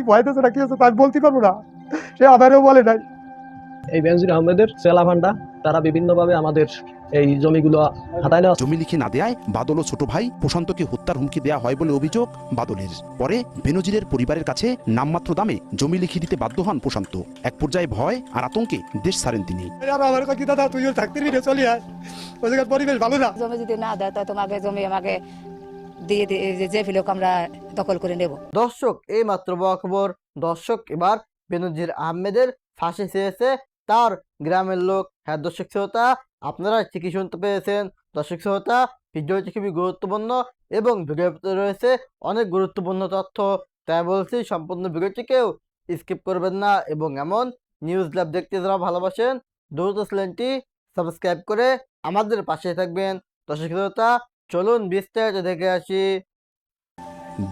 কি ভয়তেছে না কি হচ্ছে তাই বলতে পারব না। সে আমারও বলে নাই। এই বেনজির আহমেদের সেলা ভান্ডা তারা বিভিন্নভাবে আমাদের এই জমিগুলো হাতায় নেওয়া জমি লিখে না দেয়ায় বাদল ও ছোট ভাই প্রশান্তকে হত্যার হুমকি দেওয়া হয় বলে অভিযোগ বাদলের। পরে বেনজিরের পরিবারের কাছে নামমাত্র দামে জমি লিখে দিতে বাধ্য হন প্রশান্ত। এক পর্যায়ে ভয় আর আতঙ্কে দেশ ছাড়েন তিনি। আর আমার কি দাদা তুইও থাকতে চলে আয়। পরিবেশ ভালো না। জমি যদি না দেয় তাহলে তোমাকে জমি আমাকে দিয়ে যে ফিলোক আমরা দখল করে নেব। দর্শক, এই মাত্র খবর দর্শক এবার বেনজির আহমেদের ফাঁসি চেয়েছে তার গ্রামের লোক। হ্যাঁ দর্শক শ্রোতা, আপনারা ঠিকই শুনতে পেয়েছেন। দর্শক শ্রোতা, ভিডিওটি খুবই গুরুত্বপূর্ণ এবং ভিডিওর ভিতরে রয়েছে অনেক গুরুত্বপূর্ণ তথ্য। তাই বলছি, সম্পূর্ণ ভিডিওটিকেও স্কিপ করবেন না এবং এমন নিউজ ল্যাব দেখতে যারা ভালোবাসেন, দ্রুত চ্যানেলটি সাবস্ক্রাইব করে আমাদের পাশে থাকবেন। দর্শক শ্রোতা চলুন বিস্তারিত দেখে আসি।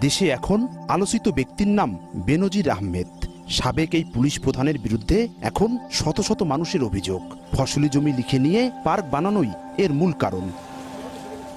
দেশে এখন আলোচিত ব্যক্তির নাম বেনজির আহমেদ। সাবেক এই পুলিশ প্রধানের বিরুদ্ধে এখন শত শত মানুষের অভিযোগ। ফসলি জমি লিখে নিয়ে পার্ক বানানোই এর মূল কারণ।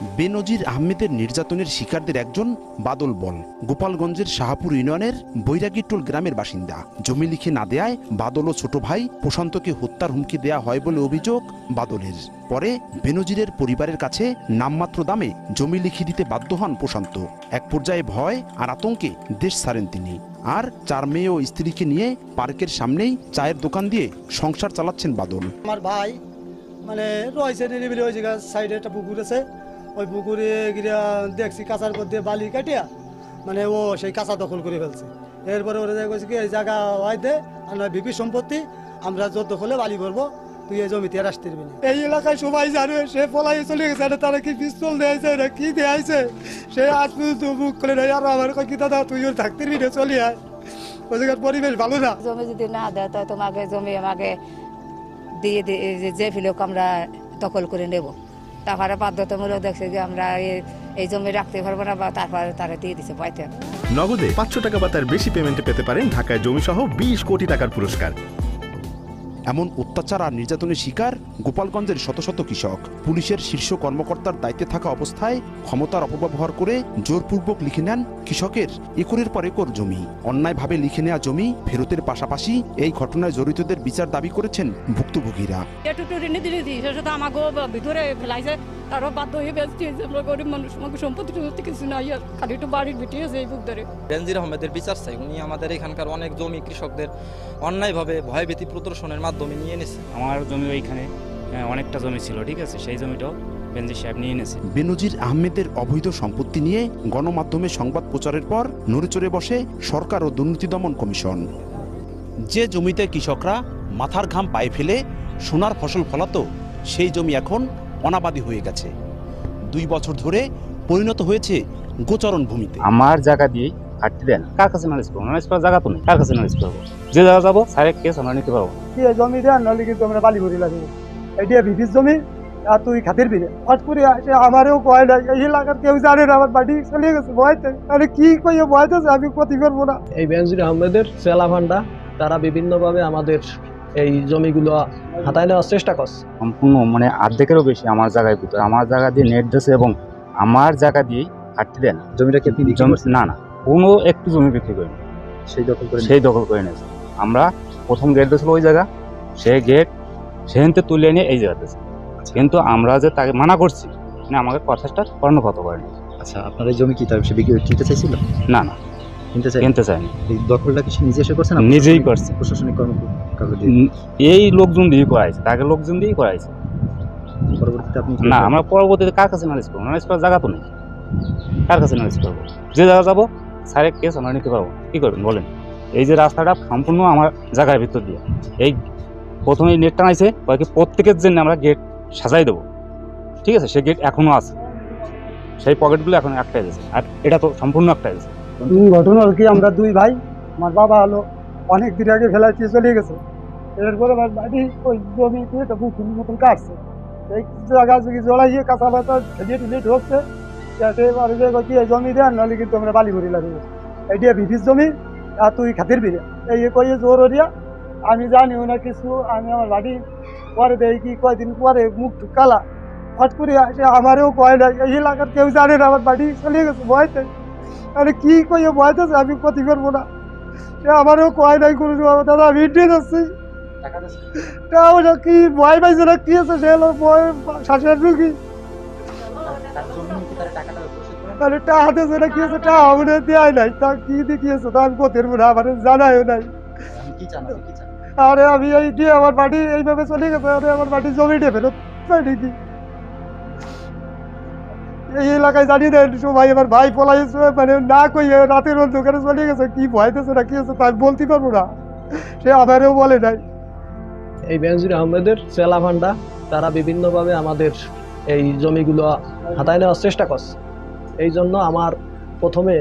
বেনজির আহমেদের নির্যাতনের শিকারদের একজন বাদল বল। গোপালগঞ্জের শাহাপুর ইউনিয়নের বৈরাগীটোল গ্রামের বাসিন্দা। জমি লিখে না দেয়ায় বাদল ও ছোট ভাই প্রশান্তকে হত্যার হুমকি দেয়া হয় বলে অভিযোগ বাদলের। পরে বেনজিরের পরিবারের কাছে নামমাত্র দামে জমি লিখে দিতে বাধ্য হন প্রশান্ত। এক পর্যায়ে ভয় আর আতঙ্কে দেশ ছাড়েন তিনি। আর চার মেয়ে ও স্ত্রীকে নিয়ে পার্কের সামনেই চায়ের দোকান দিয়ে সংসার চালাচ্ছেন বাদল। আমার ভাই মানে রয়েছে নিরিবিলি জায়গায় সাইডে একটা পুকুর আছে। ওই পুকুরে গিয়া দেখছি কাঁচার পর দিয়ে বালি কাটিয়া মানে ও সেই কাঁচা দখল করে ফেলছে। এরপরে ওরা দেখা গেছে কি এই জায়গা হয় দে আর নয় বিপি সম্পত্তি আমরা যত দখলে বালি করব তুই এই জমিতে আর আসতে পারবি না। এই এলাকায় সবাই জানে সে পলাই চলে গেছে আর তারা কি পিস্তল দেয়াইছে না কি দেয়াইছে সে আজ পর্যন্ত মুখ করে নেই আর আমার কি দাদা তুই ওর থাকতে পারবি না চলে আয়। ওই জায়গার পরিবেশ ভালো না? জমি যদি না দেয় তাহলে তোমাকে জমি আমাকে দিয়ে দিয়ে যে ফিলোক আমরা দখল করে নেব। তারপরে বাধ্যতামূলক দেখছে যে আমরা এই জমি রাখতে পারব না বা তারপরে তারা দিয়ে দিছে পয়তে নগদে পাঁচশো টাকা বা তার বেশি পেমেন্টে পেতে পারেন ঢাকায় জমি সহ বিশ কোটি টাকার পুরস্কার। এমন অত্যাচার আর নির্যাতনের শিকার গোপালগঞ্জের শত শত কৃষক। পুলিশের শীর্ষ কর্মকর্তার দায়িত্বে থাকা অবস্থায় ক্ষমতার অপব্যবহার করে জোরপূর্বক লিখে নেন কৃষকের একরের পর একর জমি। অন্যায়ভাবে লিখে নেওয়া জমি ফেরতের পাশাপাশি এই ঘটনায় জড়িতদের বিচার দাবি করেছেন ভুক্তভোগীরা। তারও বাধ্য হয়ে বেঁচতে হয়েছে আমরা গরিব মানুষ আমাকে সম্পত্তি টম্পত্তি কিছু নাই আর খালি একটু বাড়ির বিটি আছে এই বুক ধরে বেনজির আহমেদের বিচার চাই। উনি আমাদের এখানকার অনেক জমি কৃষকদের অন্যায়ভাবে ভয়ভীতি প্রদর্শনের মাধ্যমে নিয়ে নিছে আমার জমি ওইখানে হ্যাঁ, অনেকটা জমি ছিল ঠিক আছে? সেই জমিটাও বেঞ্জি সাহেব নিয়ে এনেছে। বেনজির আহমেদের অবৈধ সম্পত্তি নিয়ে গণমাধ্যমে সংবাদ প্রচারের পর নড়েচড়ে বসে সরকার ও দুর্নীতি দমন কমিশন। যে জমিতে কৃষকরা মাথার ঘাম পায়ে ফেলে সোনার ফসল ফলাতো সেই জমি এখন অনাবাদী হয়ে গেছে। দুই বছর ধরে পরিণত হয়েছে গোচরণ ভূমিতে। আমার জায়গা দিয়েই হাঁটতে দেন। কার কাছে নালিশ করব নালিশ করার জায়গা তো নেই। কার কাছে নালিশ করব যে জায়গা যাব সারেক কেস আমরা নিতে পারব জমি দেন নাহলে কিন্তু আমরা বালি ভরি লাগবে। এটা ভিটির জমি আর তুই খাতির বিরে হট করে আসে আমারও ভয় লাগে এই এলাকার কেউ জানে না আমার বাড়ি চলে গেছে ভয়তে। আরে কি কইয়ে ভয়তেছে আমি ক্ষতি করব না? এই বেনজির আহমেদের সেলা ভান্ডা তারা বিভিন্নভাবে আমাদের এই জমিগুলো হাতায় নেওয়ার চেষ্টা করছে। সম্পূর্ণ মানে অর্ধেকেরও বেশি আমার জায়গায় ভিতরে আমার জায়গা দিয়ে নেট দিয়েছে এবং আমার জায়গা দিয়েই হাঁটতে দেন জমিটাকে আপনি বিক্রি জমি? না না কোনো একটু জমি বিক্রি করিনি। সেই দখল করে সেই দখল করে নিয়েছে। আমরা প্রথম গেট দিয়েছিল ওই জায়গা সেই গেট সেখানতে তুলে নিয়ে এই জায়গাতে কিন্তু আমরা যে তাকে মানা করছি মানে আমাকে কথাটা কর্ণপাত করেনি আচ্ছা আপনার এই জমি কি তার সে বিক্রি কিনতে চাইছিল? না না। কিনতে কিনতে চায়নি এই দখলটা কি নিজে এসে করছে না নিজেই করছে। প্রশাসনিক কর্ম কাউকে দিয়ে এই লোকজন দিয়ে করাইছে তাকে লোকজন দিয়েই করাইছে। পরবর্তীতে আপনি না আমরা পরবর্তীতে কার কাছে নালিশ করব? নালিশ করার জায়গা তো নেই। কার কাছে নালিশ করব? যে জায়গা যাব সারেক কেস আমরা নিতে পারব। কি করবেন বলেন? এই যে রাস্তাটা সম্পূর্ণ আমার জায়গার ভিতর দিয়ে। এই প্রথমে এই নেট টানাইছে কয়েকে প্রত্যেকের জন্য আমরা গেট সাজাই দেবো। ঠিক আছে? সে গেট এখনও আছে। সেই পকেটগুলো এখন একটাই আছে আর এটা তো সম্পূর্ণ একটাই আছে ঘটনা হলো কি, আমরা দুই ভাই, আমার বাবা হলো, অনেক দিন আগে ফেলাইতে চলে গেছে। এরপরে আমার বাড়ি ওই জমিতে একটা বুকিং মতন কাটছে। এই জায়গা যদি জড়াইয়ে কাঁচা পাতা ঠেলিয়ে ঠেলিয়ে ঢুকছে যাতে এবারে যে কয় কি, এই জমি দেন, নাহলে কিন্তু আমরা বালি ভরি লাগবে এইটা ভিটির জমি, আর তুই খাতির বিরে এই কয়ে জোর ওরিয়া আমি জানি না কিছু, আমি আমার বাড়ি পরে দেই কি, কয়দিন পরে মুখ কালা হট করে আসে আমারও ভয় লাগে এই এলাকার কেউ জানে না, আমার বাড়ি চলে গেছে ভয়তে। আরে কি কইয়ে ভয়তেছে আমি ক্ষতি করব না। সে আমারও কয় নাই কোনো দাদা আমি ইন্ডিয়া যাচ্ছি। টাকা তা ওটা কি ভয় পাইছে না কি আছে? সে হলো ভয় শ্বাসের রুগী। তার কি তার টাকাটা পরিশোধ করেন টা হাতে না কি আছে? টা আমাদের দেয় নাই। তা কি দেখিয়েছে তা আমি আমার জানাইও নাই। আমি আরে এই দিয়ে আমার বাড়ি এইভাবে চলে গেছে আরে আমার বাড়ি জমি ফেরত এই এলাকায় জানিয়ে দেন সবাই আমার ভাই পলাইছে মানে না কই রাতের অন্ধকারে চলে গেছে। কি ভয়তেছে না, কি আছে তা আমি বলতে পারব না। সে আমারও বলে নাই। এই বেনজির আহমেদের চেলা ভান্ডা তারা বিভিন্নভাবে আমাদের এই জমিগুলো হাতায় নেওয়ার চেষ্টা করছে। এই জন্য আমার প্রথমে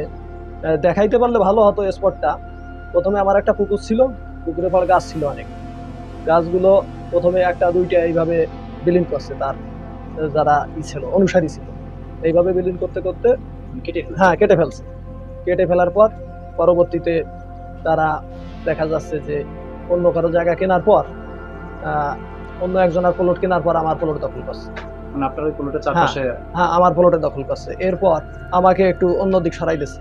দেখাইতে পারলে ভালো হতো স্পটটা প্রথমে আমার একটা পুকুর ছিল, পুকুরে পর গাছ ছিল অনেক। গাছগুলো প্রথমে একটা, দুইটা এইভাবে বিলীন করছে, তার যারা ই ছিল, অনুসারী ছিল। এইভাবে বিলীন করতে করতে কেটে হ্যাঁ কেটে ফেলছে। কেটে ফেলার পর পরবর্তীতে তারা দেখা যাচ্ছে যে অন্য কারও জায়গা কেনার পর অন্য একজনের প্লট কেনার পর আমার প্লট দখল করছে। মানে আপনার ওই প্লটের চারপাশে হ্যাঁ আমার প্লটে দখল করছে। এরপর আমাকে একটু অন্য দিক সরাই দিচ্ছে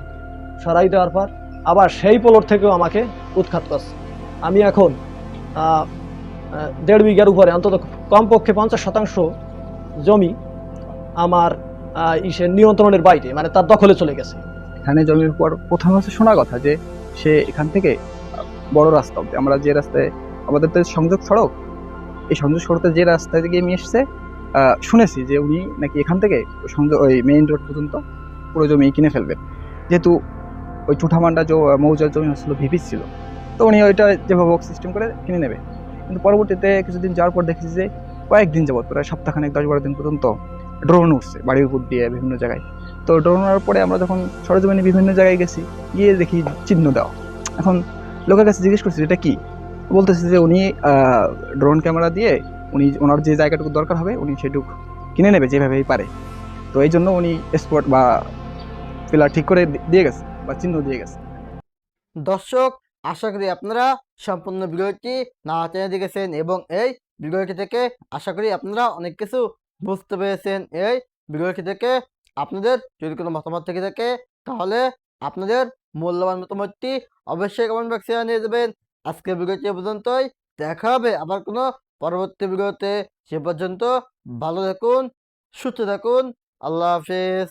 সরাই দেওয়ার পর আবার সেই প্লট থেকেও আমাকে উৎখাত করছে। আমি এখন দেড় বিঘার উপরে অন্তত কমপক্ষে পঞ্চাশ শতাংশ জমি আমার নিয়ন্ত্রণের বাইরে মানে তার দখলে চলে গেছে। এখানে জমির পর প্রথম হচ্ছে শোনা কথা, যে সে এখান থেকে বড় রাস্তা অব্দি আমরা যে রাস্তায় আমাদের তো সংযোগ সড়ক। এই সংযোগ সড়কে যে রাস্তায় গিয়ে নিয়ে এসছে শুনেছি যে উনি নাকি এখান থেকে সংযোগ ওই মেইন রোড পর্যন্ত পুরো জমি কিনে ফেলবেন যেহেতু ওই চুঠামান্ডা যে মৌজার জমি আসলে ভিপি ছিল। তো উনি ওইটা যেভাবে সিস্টেম করে কিনে নেবে। কিন্তু পরবর্তীতে কিছুদিন যাওয়ার পর দেখেছি যে কয়েকদিন যাবত প্রায় সপ্তাহখানেক, দশ বারো দিন পর্যন্ত ড্রোন উঠছে বাড়ির উপর দিয়ে বিভিন্ন জায়গায়। তো ড্রোন ওড়ার পরে আমরা যখন সরজমিনে বিভিন্ন জায়গায় গেছি, গিয়ে দেখি চিহ্ন দেওয়া। এখন লোকের কাছে জিজ্ঞেস করছি, এটা কি? বলতেছে যে উনি ড্রোন ক্যামেরা দিয়ে উনি, ওনার যে জায়গাটুকু দরকার হবে, উনি সেটুকু কিনে নেবে যেভাবেই পারে। তো এই জন্য উনি স্পট বা পিলার ঠিক করে দিয়ে গেছে বা চিহ্ন দিয়ে গেছে। দর্শক, আশা করি আপনারা সম্পূর্ণ ভিডিওটি না টেনে দেখেছেন এবং এই ভিডিওটি থেকে আশা করি আপনারা অনেক কিছু বুঝতে পেরেছেন। এই ভিডিওটি থেকে আপনাদের যদি কোনো মতামত থেকে থাকে, তাহলে আপনাদের মূল্যবান মতামতটি অবশ্যই কমেন্ট বক্সে জানিয়ে দেবেন। আজকের ভিডিওটি পর্যন্তই। দেখা হবে আবার কোনো পরবর্তী ভিডিওতে সে পর্যন্ত ভালো থাকুন, সুস্থ থাকুন। আল্লাহ হাফেজ।